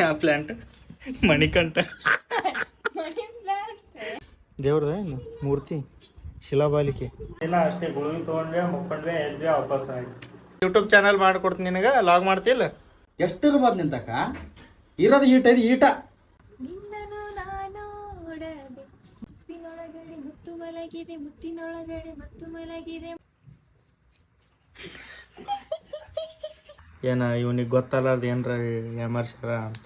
ಯಾವ ಪ್ಲಾಂಟ್ ಮಣಿಕಂಠ. ದೇವ್ರದ ಏನು? ಮೂರ್ತಿ? ಶಿಲಾಬಾಲಿಕೆ. ಇಲ್ಲ ಅಷ್ಟೇ. ಗುಳಿಗೆ ತೊಗೊಂಡ್ರೆ ಮುಕ್ಕೊಂಡ್ರೆ ಎದ್ವಿ ವಾಪಸ್ ಆಯ್ತು. ಯೂಟ್ಯೂಬ್ ಚಾನಲ್ ಮಾಡ್ಕೊಡ್ತೀನಿ ನಿನಗೆ. ಲಾಗ್ ಮಾಡ್ತಿಲ್ಲ ಎಷ್ಟು ಇರ್ಬೋದು ನಿಂತಕ್ಕ? ಇರೋದು ಈಟ ಇದು ಈಟ. ನಿನ್ನನು ನಾನೋಡದೆ ಮುತ್ತಿನೊಳಗಡೆ ಮುತ್ತು ಮಲಗಿದೆ ಮುತ್ತಿನೊಳಗಡೆ ಮುತ್ತು ಮಲಗಿದೆ ಏನ ಇವನಿಗೆ ಗೊತ್ತಲ್ಲಾರ್ದು ಏನರ ಎಮರ್ಸ್ಯಾರ ಅಂತ.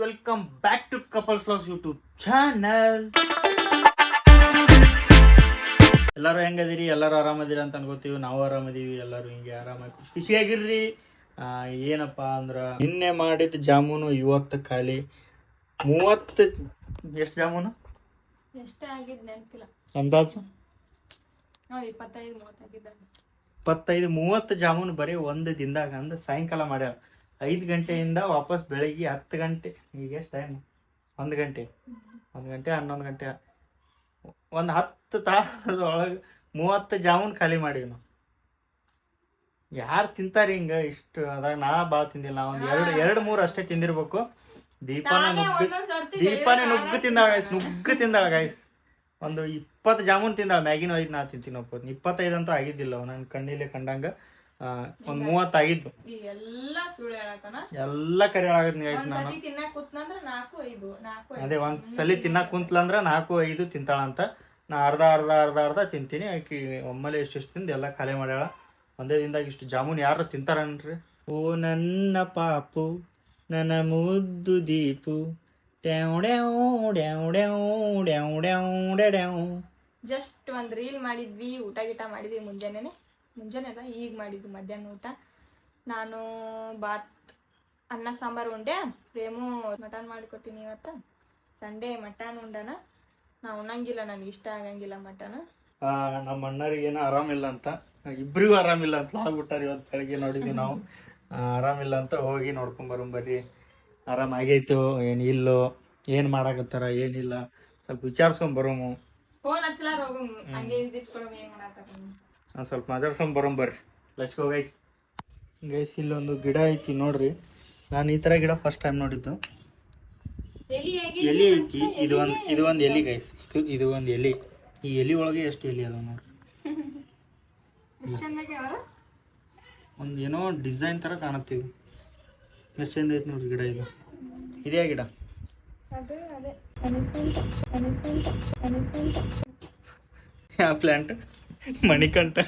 Welcome back to couples loves YouTube channel ಎಲ್ಲರೂ ಹೆಂಗದಿರಿ? ಎಲ್ಲರೂ ಆರಾಮದಿರಿ ಅಂತ ಅನ್ಕೋತೀವಿ. ನಾವು ಆರಾಮದೀವಿ ಎಲ್ಲರೂ ಹಿಂಗೆ ಆರಾಮಾಗಿ ಖುಷಿ ಖುಷಿಯಾಗಿರ್ರಿ. ಆ, ಏನಪ್ಪ ಅಂದ್ರೆ ನಿನ್ನೆ ಮಾಡಿದ ಜಾಮೂನು ಇವತ್ತು ಖಾಲಿ. ಮೂವತ್ತು ಎಷ್ಟು ಜಾಮೂನು? ಎಷ್ಟೇ ಆಗಿದ್ ನೆನಪಿಲ್ಲ. ಅಂದಾಜು? ನಾವು ಇಪ್ಪತ್ತೈದು ಇಪ್ಪತ್ತೈದು ಮೂವತ್ತು ಜಾಮೂನು ಬರೀ ಒಂದು ದಿನದಾಗ ಅಂದ್ರೆ ಸಾಯಂಕಾಲ ಮಾಡ್ಯಾರ. ಐದು ಗಂಟೆಯಿಂದ ವಾಪಸ್ ಬೆಳಗ್ಗೆ ಹತ್ತು ಗಂಟೆ. ಈಗ ಎಷ್ಟು ಟೈಮ್ ಒಂದು ಗಂಟೆ. ಒಂದು ಗಂಟೆ ಹನ್ನೊಂದು ಗಂಟೆ. ಒಂದು ಹತ್ತು ತಾಸದ ಒಳಗೆ ಮೂವತ್ತು ಜಾಮೂನ್ ಖಾಲಿ ಮಾಡೀವಿ ನಾವು ಯಾರು ತಿಂತಾರೆ ಹಿಂಗ ಇಷ್ಟು? ಅದ್ರಾಗ ನಾ ಭಾಳ ತಿಂದಿಲ್ಲ. ಒಂದು ಎರಡು ಎರಡು ಮೂರು ಅಷ್ಟೇ ತಿಂದಿರ್ಬೇಕು. ದೀಪಾನ ನುಗ್ಗು ದೀಪಾನೇ ನುಗ್ಗು ತಿಂದಾಳ ಗಾಯ್ಸ್ ನುಗ್ಗು ತಿಂದಾಳ ಗೈಸ್ ಒಂದು ಇಪ್ಪತ್ತು ಜಾಮೂನ್ ತಿಂದಾಳ ಮ್ಯಾಗಿನ ಐದು ನಾ ತಿಂತೀನಿ ಒಪ್ಪತ್ತು ಇಪ್ಪತ್ತೈದು ಅಂತೂ ಆಗಿದ್ದಿಲ್ಲ. ನನ್ನ ಕಣ್ಣಿಲೆ ಕಂಡಂಗ ಒಂದು ಒಂದ್ ಮೂವತ್ತು ಆಗಿದ್ದು ಈ ಎಲ್ಲಾ ಸುಳ್ಳು ಹೇಳಕನ ಎಲ್ಲ ನಾನು ಒಂದ್ಸತಿ ತಿನ್ನಕ್ ಕೂತ್ನಂದ್ರ ನಾಲ್ಕು ಐದು ನಾಲ್ಕು ಅದೇ ಒಂದ್ ಸಲಿ ತಿನ್ನಕ್ ಕುಂತ್ಲಂದ್ರ ನಾಲ್ಕು ಐದು ತಿಂತಾಳಂತ. ನಾ ಅರ್ಧ ಅರ್ಧ ಅರ್ಧ ಅರ್ಧ ತಿಂತೀನಿ. ಆಕಿ ಒಮ್ಮೆಲೆ ಎಷ್ಟು ತಿಂದು ಎಲ್ಲ ಖಾಲಿ ಮಾಡ್ಯಾಳ. ಒಂದೇ ದಿನದಾಗ ಇಷ್ಟು ಜಾಮೂನ್ ಯಾರು ತಿಂತಾರನ್ರಿ? ಓ ನನ್ನ ಪಾಪು ನನ್ನ ಮುದ್ದು ದೀಪು ಜಸ್ಟ್ ಒಂದು ರೀಲ್ ಮಾಡಿದ್ವಿ, ಊಟ ಗೀಟ ಮಾಡಿದ್ವಿ ಮುಂಜಾನೆ ಮುಂಜಾನೆ ಅಲ್ಲ ಈಗ ಮಾಡಿದ್ವಿ ಮಧ್ಯಾಹ್ನ ಊಟ. ನಾನು ಬಾತ್, ಅನ್ನ, ಸಾಂಬಾರು ಉಂಡೆ, ಪ್ರೇಮು ಮಟನ್ ಮಾಡಿಕೊಟ್ಟಿನಿ ಇವತ್ತು. ಸಂಡೇ ಮಟನ್ ಉಂಡನ. ನಾವು ಉಣ್ಣಂಗಿಲ್ಲ, ನನಗೆ ಇಷ್ಟ ಆಗಂಗಿಲ್ಲ ಮಟನ್. ನಮ್ಮ ಅಣ್ಣರಿಗೆ ಏನೋ ಆರಾಮಿಲ್ಲ ಅಂತ ಇಬ್ಬರಿಗೂ ಆರಾಮಿಲ್ಲ ಅಂತ ಆಗ್ಬಿಟ್ಟಾರೆ ಇವತ್ತು ಬೆಳಗ್ಗೆ ನೋಡಿದ್ವಿ ನಾವು. ಆರಾಮಿಲ್ಲ ಅಂತ ಹೋಗಿ ನೋಡ್ಕೊಂಡ್ ಬರೋಣ ಆಗೈತೋ ಆರಾಮ್ ಆಗೈತು ಏನು ಇಲ್ಲೋ ಏನು ಮಾಡಾಕತ್ತಾರ ಏನಿಲ್ಲ. ಸ್ವಲ್ಪ ವಿಚಾರಿಸ್ಕೊಂಡ್ ಬರೋಮು. ಫೋನ್ ಹಚ್ಚಲಾರ ಹೋಗು ಹಂಗೆ ವಿಸಿಟ್ ಕೊಡೋ ಏನ್ ಮಾಡಾತಾರ ಒಂದ್ ಸ್ವಲ್ಪ ಮಾತಾಡ್ಸ್ಕೊಂಡ್ ಬರೋಣ ಬರ್ರಿ. ಲಚ್ಕೋ ಗೈಸ್ ಗೈಸ್ ಇಲ್ಲೊಂದು ಗಿಡ ಐತಿ ನೋಡ್ರಿ. ನಾನು ಈ ಥರ ಗಿಡ ಫಸ್ಟ್ ಟೈಮ್ ನೋಡಿದ್ದು. ಎಲಿ ಐತಿ. ಇದು ಒಂದು ಇದು ಒಂದು ಎಲಿ ಗೈಸ್ ಇದು ಒಂದು ಎಲಿ. ಈ ಎಲಿ ಒಳಗೆ ಎಷ್ಟು ಎಲಿ ಅದಾವ ನೋಡ್ರಿ. ಒಂದು ಏನೋ ಡಿಸೈನ್ ಥರ ಕಾಣುತ್ತೀವಿ ಎಷ್ಟು ಚಂದ ಐತಿ ನೋಡ್ರಿ ಗಿಡ ಇದು. ಇದೇ ಗಿಡ? ಯಾವ ಪ್ಲ್ಯಾಂಟ್ ಮಣಿಕಂಠ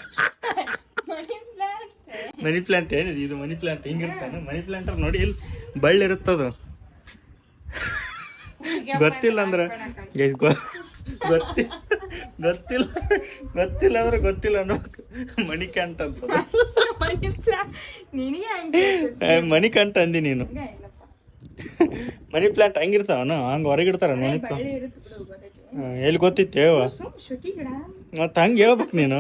ಮನಿ ಪ್ಲಾಂಟ್ ಏನಿದೆ? ಇದು ಮನಿ ಪ್ಲಾಂಟ್ ಹಿಂಗಿರ್ತಾನೆ ಮನಿ ಪ್ಲಾಂಟ್ ನೋಡಿ ಇಲ್ಲಿ ಬಳ್ಳಿ ಇರುತ್ತದು. ಗೊತ್ತಿಲ್ಲ ಅಂದ್ರೆ ಗೊತ್ತಿಲ್ಲ ಗೊತ್ತಿ ಗೊತ್ತಿಲ್ಲ. ಗೊತ್ತಿಲ್ಲ ಅಂದ್ರೆ ಗೊತ್ತಿಲ್ಲ ಅನ್ನೋ ಮಣಿಕಂಠ ಅಂತ. ಮಣಿಕಂಠ ಅಂದಿ ನೀನು. ಮನಿ ಪ್ಲಾಂಟ್ ಹಂಗಿರ್ತಾವನ ಹಂಗ ಹೊರಗಿಡ್ತಾರ ಎಲ್ಲಿ ಗೊತ್ತಿತ್ತೇವ ಮತ್ತೆ ಹಂಗೆ ಹೇಳ್ಬೇಕು ನೀನು.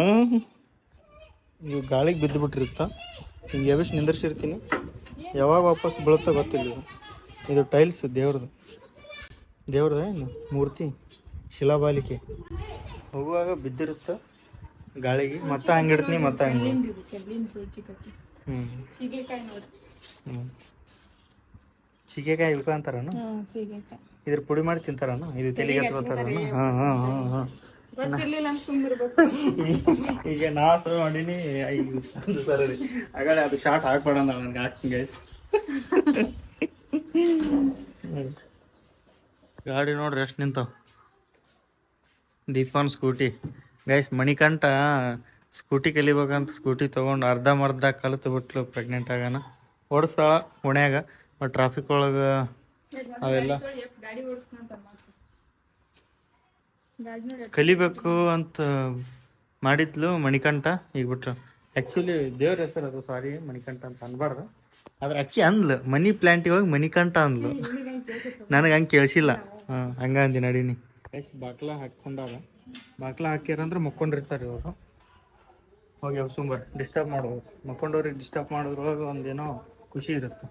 ನೀವು ಗಾಳಿಗೆ ಬಿದ್ದು ಬಿಟ್ಟಿರುತ್ತ ಹಿಂಗೆ ಎಬಿಸ್ ನಿಂದಿರ್ಸಿರ್ತೀನಿ. ಯಾವಾಗ ವಾಪಸ್ ಬೀಳುತ್ತಾ ಗೊತ್ತಿಲ್ಲ ಇದು. ಇದು ಟೈಲ್ಸ್ ದೇವ್ರದ್ದು ದೇವ್ರದ ಏನು? ಮೂರ್ತಿ? ಶಿಲಾಬಾಲಿಕೆ. ಹೋಗುವಾಗ ಬಿದ್ದಿರುತ್ತ? ಗಾಳಿಗೆ? ಮತ್ತೆ ಹಂಗಿಡ್ತೀನಿ ಇಡ್ತೀನಿ ಮತ್ತೆ ಹಂಗೆ ಹ್ಞೂ ಸೀಗೆಕಾಯಿ ನೋಡಿ ಹ್ಞೂ ಸೀಗೆಕಾಯಿ ಇಳ್ಕೊ ಅಂತಾರನು ಹ್ಮ್ ಸೀಗೆಕಾಯಿ. ಇದ್ರ ಪುಡಿ ಮಾಡಿ ತಿಂತಾರನು? ಇದು ತೆಲಿಗೆ ಹಚ್ಕೋತಾರನು? ಹಾಂ ಹಾಂ ಹಾಂ ಈಗ ನಾ ಹತ್ರ ಮಾಡೀನಿ. ಸರಿ ಹಾಗಾದ್ರೆ ಅದು ಶಾರ್ಟ್ ಹಾಕ್ಬೇಡ ನನಗೆ. ಹಾಕ್ತೀನಿ ಗೈಸ್ ಗಾಡಿ ನೋಡ್ರಿ ಎಷ್ಟು ನಿಂತಾವ? ದೀಪನ್ ಸ್ಕೂಟಿ. ಗೈಸ್ ಮಣಿಕಂಠ ಸ್ಕೂಟಿ ಕಲಿಬೇಕಂತ ಸ್ಕೂಟಿ ತೊಗೊಂಡು ಮರ್ಧ ಕಲಿತು ಬಿಟ್ಲು ಪ್ರೆಗ್ನೆಂಟ್ ಆಗಾನ. ಓಡಿಸ್ತಾಳ ಓಣ್ಯಾಗ ಬಟ್ ಟ್ರಾಫಿಕ್ ಒಳಗೆ ಅವೆಲ್ಲ ಕಲಿಬೇಕು ಅಂತ ಮಾಡಿದ್ಲು ಮಣಿಕಂಠ ಈಗ ಬಿಟ್ಲು ಆ್ಯಕ್ಚುಲಿ ದೇವ್ರ ಹೆಸರು ಅದು ಸಾರಿ ಮಣಿಕಂಠ ಅಂತ ಅನ್ಬಾರ್ದು. ಆದ್ರೆ ಅಕ್ಕಿ ಅಂದ್ಲು ಮನಿ ಪ್ಲಾಂಟಿಗೆ ಹೋಗಿ ಮಣಿಕಂಠ ಅಂದ್ಲು. ನನಗೆ ಹಂಗೆ ಕೇಳಿಸಿಲ್ಲ. ಹಾಂ ಹಂಗ ಅಂದಿ ನಡೀನಿ. ಎಸ್ ಬಾಕ್ಲ ಹಾಕೊಂಡಾಗ ಬಾಕ್ಲ ಹಾಕ್ಯಾರಂದ್ರೆ ಮಕ್ಕೊಂಡಿರ್ತಾರೆ ಇವರು. ಹೋಗಿ ಸುಂಬರ್ ಡಿಸ್ಟರ್ಬ್ ಮಾಡ್ಬೋದು. ಮಕ್ಕೊಂಡವ್ರಿಗೆ ಡಿಸ್ಟರ್ಬ್ ಮಾಡೋದ್ರೊಳಗೆ ಒಂದೇನೋ ಖುಷಿ ಇರುತ್ತೆ.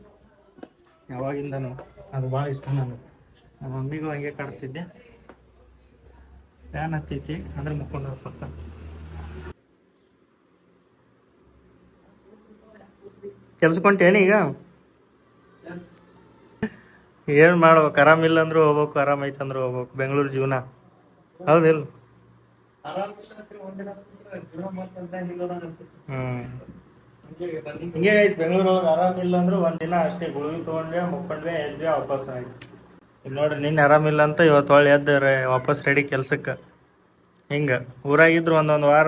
ಯಾವಾಗಿಂದನೂ. ಅದು ಭಾಳ ಇಷ್ಟ ನನಗೆ. ನಮ್ಮ ಮಮ್ಮಿಗೂ ಹಂಗೆ ಕಾಡಿಸ್ತಿದ್ದೆ. ಫ್ಯಾನ್ ಹತ್ತೈತಿ, ಅಂದ್ರೆ ಮುಕ್ಕೊಂಡವ್ರ ಪಕ್ಕ. ಕೆಲ್ಸಕ್ಕೆ ಹೊಂಟೇನು ಈಗ? ಏನು ಮಾಡ್ಬೇಕು? ಆರಾಮಿಲ್ಲ ಅಂದ್ರೆ ಹೋಗ್ಬೇಕು ಆರಾಮ ಅಂದ್ರೆ ಹೋಗ್ಬೇಕು. ಬೆಂಗಳೂರು ಜೀವನ. ಹೌದಿಲ್ಲ ಹ್ಮ್. ಹಿಂಗೆ ಐತಿ ಬೆಂಗಳೂರೊಳಗೆ ಆರಾಮಿಲ್ಲ ಅಂದ್ರೆ ಒಂದಿನ ಅಷ್ಟೇ ಗುಳಿಗೆ ತಗೊಂಡ್ವಿ ಮುಕ್ಕೊಂಡ್ವೆ ಎದ್ವಿ ವಾಪಸ್ ಆಯ್ತು. ಇಲ್ಲಿ ನೋಡ್ರಿ ನಿನ್ನೆ ಆರಾಮಿಲ್ಲ ಅಂತ ಇವತ್ತು ಒಳ್ಳೆ ಎದ್ದ ರೆ- ವಾಪಸ್ ರೆಡಿ ಕೆಲ್ಸಕ್ಕೆ. ಹಿಂಗ. ಊರಾಗಿದ್ರು ಒಂದೊಂದು ವಾರ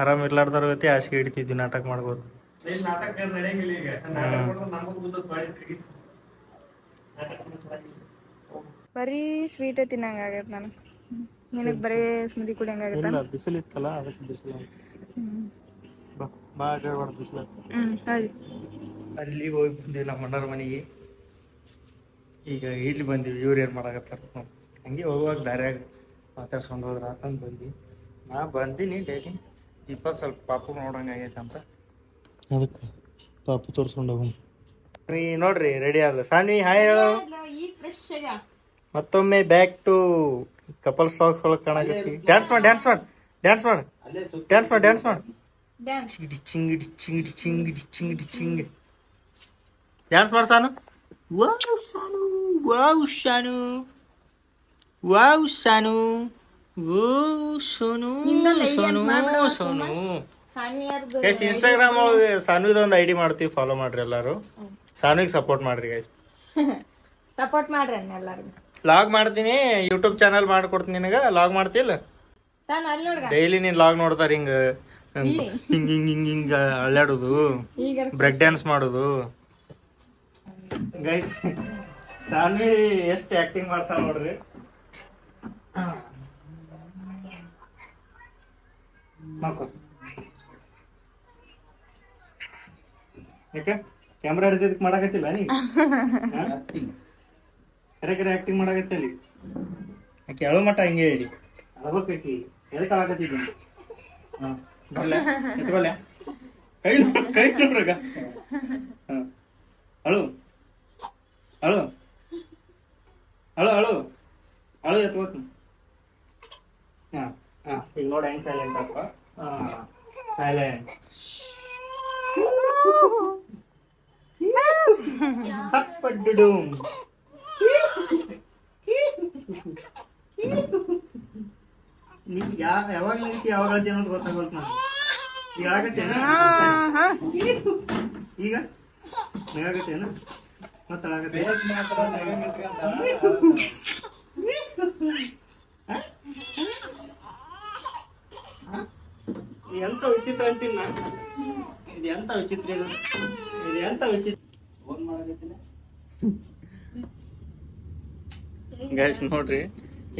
ಆರಾಮ ಇರ್ಲಾರ್ದವ್ರ ಗತಿ ಹಾಸಿಗೆ ಹಿಡಿತಿದ್ವಿ ನಾಟಕ ಮಾಡ್ಬೋದು. ಬರೀ ಸ್ವೀಟ್ ತಿನ್ನಂಗ ಆಗೈತೆ ನಾನು. ನಿನಗೆ ಬರೀ ಸ್ಮೂದಿ ಕುಡಿಯಂಗ ಆಗೈತೆ ಇಲ್ಲ ಬಿಸಿಲು ಇತ್ತಲ್ಲ ಅದಕ್ಕೆ ಬಿಸಿಲು ಬಾ ಅಡ್ಡಾಡ್ಬಾರ್ದು ಬಿಸಿಲು ಹ್ಮ್ ಸರಿ. ಅಲ್ಲಿ ಹೋಗಿ ಬಂದಿವಿ ನಮ್ಮ ಅಣ್ಣರ ಮನೆಗೆ. ಈಗ ಇಲ್ಲಿ ಬಂದಿವಿ ಇವ್ರು ಏನು ಮಾಡಕತ್ತಾರ ನಾವು ಹಂಗೆ ಹೋಗುವಾಗ ದಾರ್ಯಾಗ ಮಾತಾಡ್ಸ್ಕೊಂಡು ಹೋದ್ರ ಅಂತಂದು ಬಂದ್ವಿ. ನಾ ಬಂದೀನಿ ಡೈಲಿ ದೀಪ ಸ್ವಲ್ಪ ಪಾಪು ನೋಡಂಗ ಆಗೈತೆ ಅಂತ ಅದಕ್ಕೆ ಪಾಪು ತೋರಿಸ್ಕೊಂಡು ಹೋಗು ರೀ ನೋಡ್ರಿ ರೆಡಿ ಆದ ಸಾನ್ವಿ ಹಾಯ್ ಹೇಳು. ಈಗ ಫ್ರೆಶ್ ಆಗ. ಮತ್ತೊಮ್ಮೆ ಬ್ಯಾಕ್ ಟು ಕಪಲ್ ಲಾಕ್ಸ್ ಒಳಗೆ ಕಾಣಕತ್ತಿ. ಡ್ಯಾನ್ಸ್ ಮಾಡಿ ಡ್ಯಾನ್ಸ್ ಮಾಡಿ ಡ್ಯಾನ್ಸ್ ಮಾಡಿ. ಡ್ಯಾನ್ಸ್ ಮಾಡಿ ಡ್ಯಾನ್ಸ್ ಮಾಡಿ. ಡ್ಯಾನ್ಸ್ ಚಿಂಗಿಡಿ ಚಿಂಗಿಡಿ ಚಿಂಗಿಡಿ ಚಿಂಗಿಡಿ ಚಿಂಗಿಡಿ ಚಿಂಗಿ ಡ್ಯಾನ್ಸ್ ಮಾಡು Sanu. Wow Sanu. Wow Sanu. Wow Sanu. ಓ ಸೋನು ಸೋನು ಸೋನು. ಎಸ್ ಇನ್ಸ್ಟಾಗ್ರಾಮ್ ಒಳಗೆ ಸಾನ್ವಿದ ಒಂದು ಐ ಡಿ ಮಾಡ್ತೀವಿ ಫಾಲೋ ಮಾಡ್ರಿ ಎಲ್ಲರೂ. ಸಾನುವಿಗೆ ಸಪೋರ್ಟ್ ಮಾಡ್ರಿ ಗೈಸ್ ಸಪೋರ್ಟ್ ಮಾಡ್ರಿ ಅಣ್ಣ ಎಲ್ಲರಿಗೂ. ಲಾಗ್ ಮಾಡ್ತೀನಿ ಯೂಟ್ಯೂಬ್ ಚಾನಲ್ ಮಾಡ್ಕೊಡ್ತೀನಿ ನಿನಗೆ. ಲಾಗ್ ಮಾಡ್ತಿಲ್ಲ ಸಾನ್ ಅಲ್ಲಿ ನೋಡ್ಗ. ಡೈಲಿ ನೀನು ಲಾಗ್ ನೋಡ್ತಾರೆ ಹಿಂಗ. ಹಿಂಗ್ ಹಿಂಗ್ ಹಿಂಗ್ ಹಿಂಗ್ ಅಳ್ಳಾಡೋದು ಈಗ ಬ್ರೇಕ್ ಡ್ಯಾನ್ಸ್ ಮಾಡೋದು. ಗೈಸ್ ಸಾನ್ವಿ ಎಷ್ಟು ಆಕ್ಟಿಂಗ್ ಮಾಡ್ತಾನೆ ನೋಡ್ರಿ? ಯಾಕೆ? ಕ್ಯಾಮ್ರಾ ಹಿಡಿದಿದ್ದಕ್ಕೆ ಮಾಡಾಕತ್ತಿಲ್ಲ ನೀ? ಕರೆ ಕರೆ ಆಕ್ಟಿಂಗ್ ಮಾಡಾಕತ್ತಲ್ಲಿ ಆಕೆ ಅಳು ಮಟ್ಟ ಹಿಂಗೆ ಹೇಳಿ. ಅಳಬೇಕಾಕಿ ಎದಕ್ಕೆ ಅಳಕತ್ತಿದ್ದೀನಿ ಹಾಂ ಬರ್ಲೆ. ಎತ್ಕೊಲ್ಯ ಕೈ ಕೈ ನೋಡ್ರಗ. ಹಾಂ. ಅಳು. ಅಳು. ಅಳು ಅಳು. ಅಳು ಎತ್ಕೋತೀನಿ ಹಾಂ ಹಾಂ. ಈಗ ನೋಡಿ ಹೆಂಗೆ ಸೈಲೆಂಟ್ ಅಪ್ಪ. ಹಾಂ ಸೈಲೆಂಟ್ ಸಪ್ಪಡ್ಡು ನೀ ಯಾ ಯಾವಾಗ ನಡೀತಿ ಯಾವಾಗ ಹೇಳ್ತಿ ಅನ್ನೋದು ಗೊತ್ತಾಗೋಲ್ತು ನಾನು ಈಗ ಹೇಳಕತ್ತೇನ ಈಗ? ನಗಾಕತ್ತೇನ ಮತ್ತೆ ಹೇಳಕತ್ತೇನ ಇದು ಎಂತ ವಿಚಿತ್ರ ಅಂತೀನಿ ನಾನು ಇದು ಎಂತ ವಿಚಿತ್ರ ಇದು? ಇದು ಎಂತ ವಿಚಿತ್ರ? ಗೈಸ್ ನೋಡ್ರಿ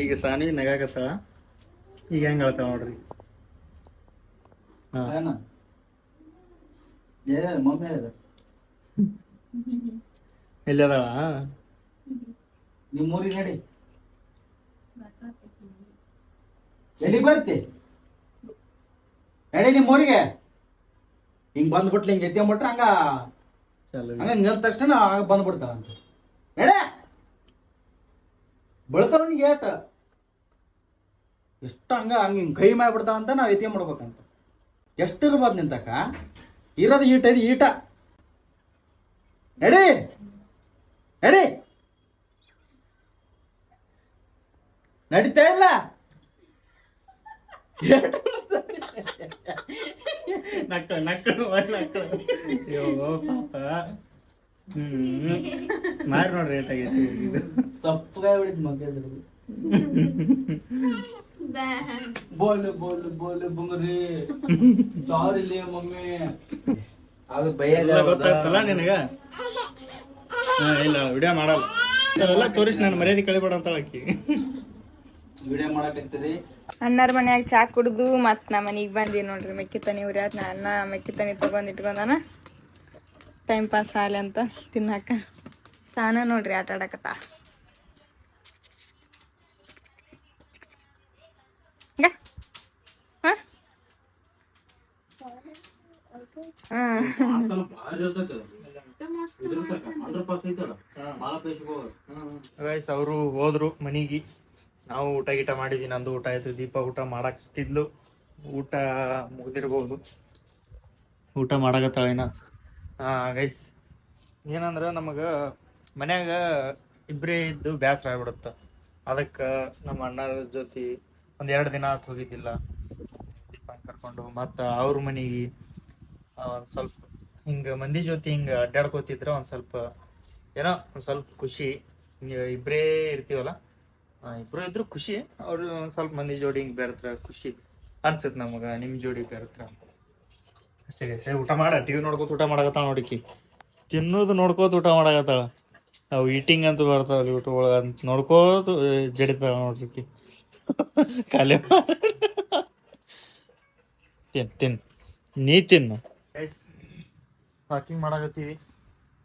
ಈಗ ಸಾನ್ವಿ ನಗಾಕತ್ತಾಳ. ಈಗ ಹೆಂಗ್ ಹೇಳ್ತಾವ ನೋಡ್ರಿ? ಹಾ. ಏನ ಏ ಮಮ್ಮಿ ಎಲ್ಲಿ ಅದಾಳ? ನಿಮ್ಮ ಊರಿಗೆ ನಡಿ. ಎಲ್ಲಿ ಬರ್ತಿ? ನಡಿ ನಿಮ್ಮ ಊರಿಗೆ ಹಿಂಗ್ ಬಂದ್ಬಿಟ್ಲಿ ಹಿಂಗ್ ಎತ್ಕೊಂಬಿಟ್ರೆ ಹಂಗ ಹಂಗ ನಿಂತ ತಕ್ಷಣ ಆಗ ಬಂದ್ಬಿಡ್ತಾವ ಅಂತ. ನಡೆ! ಬೆಳ್ತಾರ ಏಟ. ಎಷ್ಟು ಹಂಗ ಹಂಗ ಹಿಂಗೆ ಕೈ ಮಾಡ್ಬಿಡ್ತಾವ ಅಂತ ನಾವ್ ಐತಿ ಮಾಡ್ಬೇಕಂತ. ಎಷ್ಟು ಇರ್ಬೋದು ನಿಂತಕ್ಕ? ಇರೋದು ಈಟ, ಇದು ಈಟ. ನಡಿ! ನಡಿ! ನಡೀತಾ ಇಲ್ಲ. ನಕ್ಕ ಅಯ್ಯೋ ಪಾಪ. ಹ್ಮ್. ಮಾರಿ ನೋಡ್ರಿ ರೇಟ್ ಆಗೈತಿ ಇದು. ಸಪ್ಪಗಾಯ ಬೋಲು ಬೋಲು ಬೋಲು ಬುಂಗ್ರಿ. ಸಾರಿ ಲೇ ಮಮ್ಮಿ. ಅದು ಭಯ ಗೊತ್ತಾಗ್ತಲ್ಲ ನಿನಗ? ಹಾ ಇಲ್ಲ ವಿಡಿಯೋ ಮಾಡಲ್ಲ. ಅವೆಲ್ಲ ತೋರಿಸಿ ನಾನು ಮರ್ಯಾದೆ ಕಳಿಬೇಡ ಅಂತ ಆಕಿ. ವಿಡಿಯೋ ಮಾಡಕತ್ತೀರಿ ಅಣ್ಣರ ಮನ್ಯಾಗ ಚಾ ಕುಡ್ದು ಮತ್ ನಮ್ಮ ಮನಿಗ್ ಬಂದಿ ನೋಡ್ರಿ ಮೆಕ್ಕಿತನಿ ಉರ್ಯಾತ್ ನಾ ಅನ್ನ ಮೆಕ್ಕಿತನಿ ತಗೊಂಡ್ ಇಟ್ಕೊಂಡಾನ. ಟೈಮ್ ಪಾಸ್ ಆಲಿ ಅಂತ ತಿನ್ನಾಕ. ಸಾನ ನೋಡ್ರಿ ಆಟ ಆಡಕತ್ತ. ಅವರು ಹೋದ್ರು ಮನಿಗೆ. ನಾವು ಊಟ ಗೀಟ ಮಾಡಿದ್ವಿ ನಂದು ಊಟ ಆಯ್ತು ದೀಪ ಊಟ ಮಾಡಾಕ್ತಿದ್ಲು ಊಟ ಮುಗ್ದಿರ್ಬೋದು. ಊಟ ಮಾಡಾಕತ್ತಾಳ ಏನ ಹಾ ಗೈಸ್ ಏನಂದ್ರೆ ನಮಗೆ ಮನ್ಯಾಗ ಇಬ್ಬರೇ ಇದ್ದು ಬೇಸರ ಆಗ್ಬಿಡುತ್ತೆ. ಅದಕ್ಕೆ ನಮ್ಮ ಅಣ್ಣರ ಜೊತೆ ಒಂದು ಎರಡು ದಿನ ಆತು ಹೋಗಿದ್ದಿಲ್ಲ. ದೀಪ ಕರ್ಕೊಂಡು ಮತ್ತು ಅವ್ರ ಮನೆಗೆ ಒಂದು ಸ್ವಲ್ಪ ಹಿಂಗೆ ಮಂದಿ ಜೊತೆ ಹಿಂಗೆ ಅಡ್ಡಾಡ್ಕೋತಿದ್ರೆ ಒಂದು ಸ್ವಲ್ಪ ಏನೋ ಒಂದು ಸ್ವಲ್ಪ ಖುಷಿ. ಹಿಂಗೆ ಇಬ್ಬರೇ ಇರ್ತೀವಲ್ಲ? ಇಬ್ರು ಇದ್ರು ಖುಷಿ. ಅವ್ರು ಒಂದು ಸ್ವಲ್ಪ ಮಂದಿ ಜೋಡಿ ಹಿಂಗೆ ಬೆರೆತ್ರ ಖುಷಿ ಅನ್ಸುತ್ತೆ ನಮಗ ನಿಮ್ ಜೋಡಿ ಬೆರೆತ್ರ ಅಷ್ಟೇ. ಊಟ ಮಾಡ ಟಿವಿ ನೋಡ್ಕೋತ ಊಟ ಮಾಡಕತ್ತಾಳ ನೋಡಿಕಿ ತಿನ್ನೋದು ನೋಡ್ಕೋತ ಊಟ ಮಾಡಕತ್ತಾಳ. ಅವು ಈಟಿಂಗ್ ಅಂತ ಬರ್ತಾವಲ್ಲಿ ಊಟ ಒಳಗ ಅಂತ ನೋಡ್ಕೋತ ಜಡಿತಾಳ ನೋಡ್ರಿಕಿ ಖಾಲಿ ತಿನ್ ತಿನ್. ನೀ ತಿನ್ನು ವಾಕಿಂಗ್ ಮಾಡಕತ್ತೀವಿ.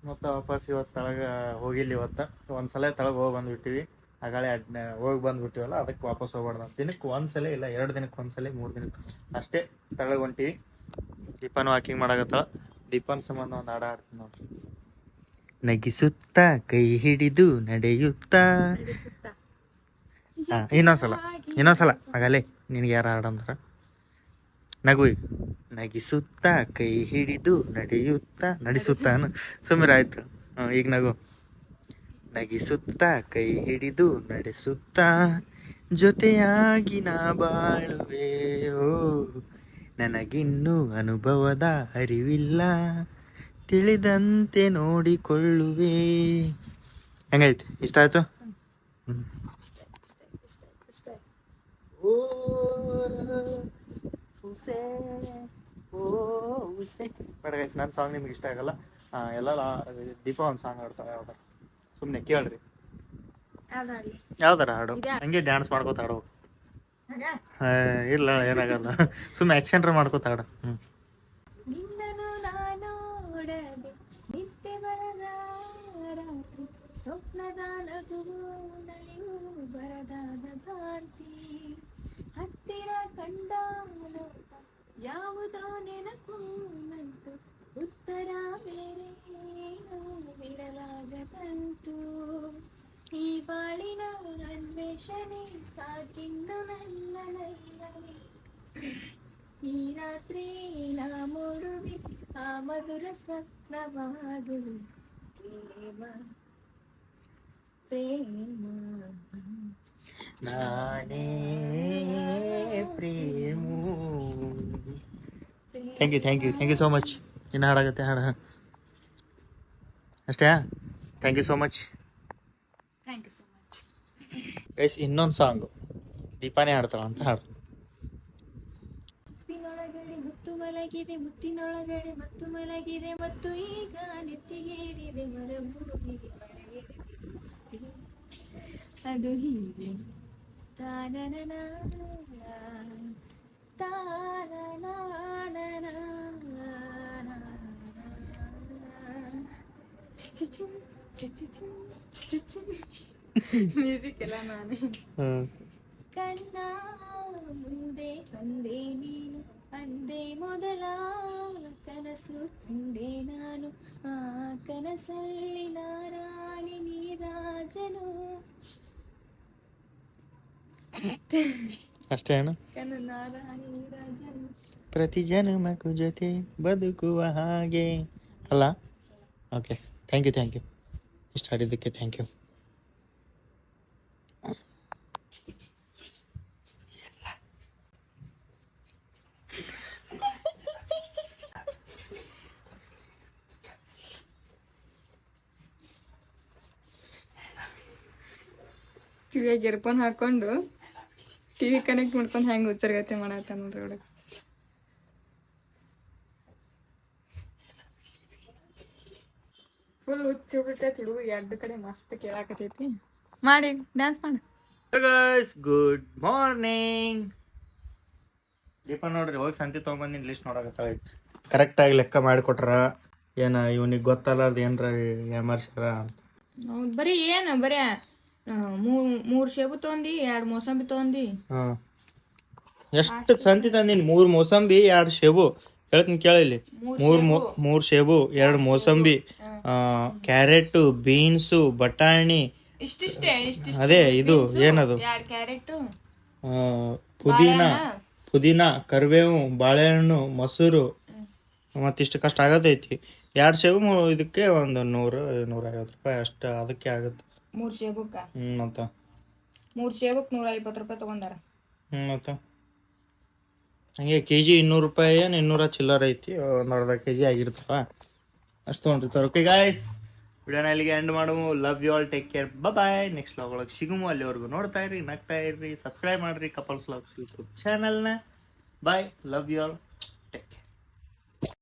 ಮತ್ತು ವಾಪಸ್ ಇವತ್ತು ತಳಗ ಹೋಗಿಲ್ಲ ಇವತ್ತು. ಒಂದ್ಸಲ ತಳಗ ಹೋಗಿ ಬಂದ್ಬಿಟ್ಟಿವಿ. ಆಗಾಳೆ ಅಡ್ನ ಹೋಗಿ ಬಂದ್ಬಿಟ್ಟಿವಲ್ಲ ಅದಕ್ಕೆ ವಾಪಸ್ ಹೋಗ್ಬಾರ್ದು ದಿನಕ್ಕೆ ಒಂದ್ಸಲ ಇಲ್ಲ ಎರಡು ದಿನಕ್ಕೆ ಒಂದ್ಸಲ ಮೂರು ದಿನಕ್ಕೆ ಅಷ್ಟೇ ತಳಗ ಹೊಂಟಿವಿ ದೀಪನು ವಾಕಿಂಗ್ ಮಾಡಕತ್ತಾಳ. ದೀಪನ್ ಸಂಬಂಧ ಒಂದು ಹಾಡ ಆಡ್ತೀನಿ ನೋಡ್ರಿ ನಗಿಸುತ್ತಾ ಕೈ ಹಿಡಿದು ನಡೆಯುತ್ತಾ. ಹಾ, ಇನ್ನೊಂದ್ಸಲ ಇನ್ನೊಂದ್ಸಲ. ಆಗಲೇ ನಿನಗೆ ಯಾರು ಹಾಡಂದ್ರ ನಗು ಈಗ. ನಗಿಸುತ್ತಾ ಕೈ ಹಿಡಿದು ನಡೆಯುತ್ತಾ. ನಡೆಸುತ್ತಾ ಅನ್ನು ಸುಮ್ಮನೆ ಆಯ್ತು. ಹ್ಮ್, ಈಗ ನಗು. ನಗಿಸುತ್ತಾ ಕೈ ಹಿಡಿದು ನಡೆಸುತ್ತಾ, ಜೊತೆಯಾಗಿ ನಾ ಬಾಳುವೆ. ಓ, ನನಗಿನ್ನೂ ಅನುಭವದ ಅರಿವಿಲ್ಲ. ತಿಳಿದಂತೆ ನೋಡಿಕೊಳ್ಳುವೆ. ಹೆಂಗೈತೆ ಇಷ್ಟ ಆಯ್ತು ನನ್ನ ಸಾಂಗ್ ನಿಮ್ಗೆ ಇಷ್ಟ ಆಗಲ್ಲ. ಎಲ್ಲ, ದೀಪ ಒಂದು ಸಾಂಗ್ ಆಡ್ತಾರೆ ಯಾವ್ದಾರ ಸುಮ್ಮನೆ ಕೇಳ್ರಿ. ಯಾವ್ದಾರ ಹಾಡು? ಹಂಗೆ ಡ್ಯಾನ್ಸ್ ಮಾಡ್ಕೋತ ಹಾಡು. ಇಲ್ಲ ಏನಾಗಲ್ಲ. ಸುಮ್ಮನೆ ಆಕ್ಷನ್ ಮಾಡ್ಕೋತ ಹಾಡು. ಹ್ಞೂ ಸ್ವಪ್ನದ ನಗುವು ಮಧುರ ಸ್ವಪ್ನವಾಗಲಿ. ಪ್ರೇಮ ಪ್ರೇಮ. ನಾನೇ Prema. Thank you thank you thank you so much ಇನ್ನು ಹಾಡಾಗತ್ತೆ ಹಾಡ ಅಷ್ಟೇ? Thank you so much thank you so much yes ಇನ್ನೊಂದು ಸಾಂಗು ದೀಪಾನೇ ಹಾಡ್ತಾಳ ಅಂತ ಹಾಡು ಮುತ್ತಿನೊಳಗಡೆ ಮುತ್ತು ಮಲಗಿದೆ, ಮುತ್ತಿನೊಳಗಡೆ ಮತ್ತು ಮಲಗಿದೆ, ಮತ್ತು ಈಗ ನೆತ್ತಿಗೇರಿದೆ ಮರಭೂಮಿಗೆ. ಅದು ಹೀಗೆ ತಾನನ ತಾನನ ಮ್ಯೂಸಿಕ್ ಎಲ್ಲ ನಾನೇ ಕಣ್ಣ ಮುಂದೆ ಅಂದೆ ನೀನು ಅಂದೆ ಮೊದಲ ಕನಸು ಕಂಡೆ ನಾನು. ಆ ಕನಸಲ್ಲಿ ನಾರಾಯಣಿ ನೀರಾಜನು ಅಷ್ಟೇ ಕನ ನಾರಾಣಿ ನೀರಾಜನು ಪ್ರತಿ ಜನ್ಮಕ್ಕೂ ಜೊತೆ ಬದುಕುವ ಹಾಗೆ. ಅಲ್ಲ? Okay thank you thank you ಇಷ್ಟ ಆಡಿದ್ದಕ್ಕೆ ಥ್ಯಾಂಕ್ ಯು ಕಿವಿಯಾಗ ಇಯರ್ಫೋನ್ ಹಾಕೊಂಡು ಟಿವಿ ಕನೆಕ್ಟ್ ಮಾಡ್ಕೊಂಡು ಹೆಂಗೆ ಉಚ್ಚರ್ಗತೆ ಮಾಡತ್ತ ನೋಡ್ರಿ ಒಳಗೆ. ಫುಲ್ ಹುಚ್ಚು ಬಿಟ್ಟೈತಿ ಹುಡುಗ ಎರಡು ಕಡೆ ಮಸ್ತ್ ಕೇಳಾಕತೈತಿ ಮಾಡಿ ಡ್ಯಾನ್ಸ್ ಮಾಡಿ. ಗುಡ್ ಮಾರ್ನಿಂಗ್ ದೀಪ ನೋಡ್ರಿ ಹೋಗಿ ಸಂತಿ ತೊಗೊಂಬಂದಿನ ಲಿಸ್ಟ್ ನೋಡಕತ್ತಾಳ ಕರೆಕ್ಟಾಗಿ ಲೆಕ್ಕ ಮಾಡಿಕೊಟ್ರ. ಏನು ಇವನಿಗೆ ಗೊತ್ತಲ್ಲ ಏನ್ರ ಹೌದು ಬರೀ ಏನು ಬರೀ ಮೂರು ಮೂರು ಸೇಬು ತೊಂದಿ ಎರಡು ಮೋಸಂಬಿ ತೊಂದಿ. ಎಷ್ಟು ಸಂತಿ ತಂದಿನ? ಮೂರು ಮೋಸಂಬಿ ಎರಡು ಶೇಬು. ಹೇಳ್ತೀನಿ ಕೇಳಿಲ್ಲಿ ಮೂರು ಮೂರು ಶೇಬು. ಎರಡು ಮೋಸಂಬಿ ಕ್ಯಾರೆಟ್ ಬೀನ್ಸ್ ಬಟಾಣಿ. ಇಷ್ಟಿಷ್ಟೇ ಅದೇ ಇದು ಏನದು? ಪುದೀನ. ಪುದೀನ ಕರಿಬೇವು ಬಾಳೆಹಣ್ಣು ಮೊಸರು. ಮತ್ತಿಷ್ಟು ಕಷ್ಟ ಆಗತೈತಿ. ಎರಡು ಸೇಬು ಇದಕ್ಕೆ ಒಂದು ನೂರು ನೂರೈವತ್ತು ರೂಪಾಯಿ ಅಷ್ಟು ಅದಕ್ಕೆ ಆಗುತ್ತೆ. ಮೂರು ಸೇಬುಕ್ಕ. ಹ್ಞೂ ಮತ್ತು? ಮೂರು ಸೇಬುಕ್ ನೂರ ಐವತ್ತು ರೂಪಾಯಿ ತಗೊಂಡಾರ. ಹ್ಞೂ ಮತ್ತು? ಹಂಗೆ ಕೆ ಜಿ ಇನ್ನೂರು ರೂಪಾಯಿ ಏನು ಇನ್ನೂರ ಚಿಲ್ಲರ್ ಐತಿ ಒಂದು ಅರ್ಧ ಕೆ ಜಿ ಆಗಿರ್ತವ ಅಷ್ಟು ತೊಗೊಂಡಿರ್ತಾರೆ ಓಕೆ ಗಾಯ್ಸ್ ವಿಡಿಯೋನ ಇಲ್ಲಿಗೆ end ಮಾಡುವು. Love you all take care bye next log ಒಳಗೆ ಸಿಗುಮು. ಅಲ್ಲಿವರೆಗೂ ನೋಡ್ತಾ ಇರ್ರಿ ನಗ್ತಾ ಇರ್ರಿ ಸಬ್ಸ್ಕ್ರೈಬ್ ಮಾಡ್ರಿ. ಕಪಲ್ಸ್ ಲಾಗ್ಸ್ ಯೂಟ್ಯೂಬ್ ಚಾನಲ್ನ bye love you all take care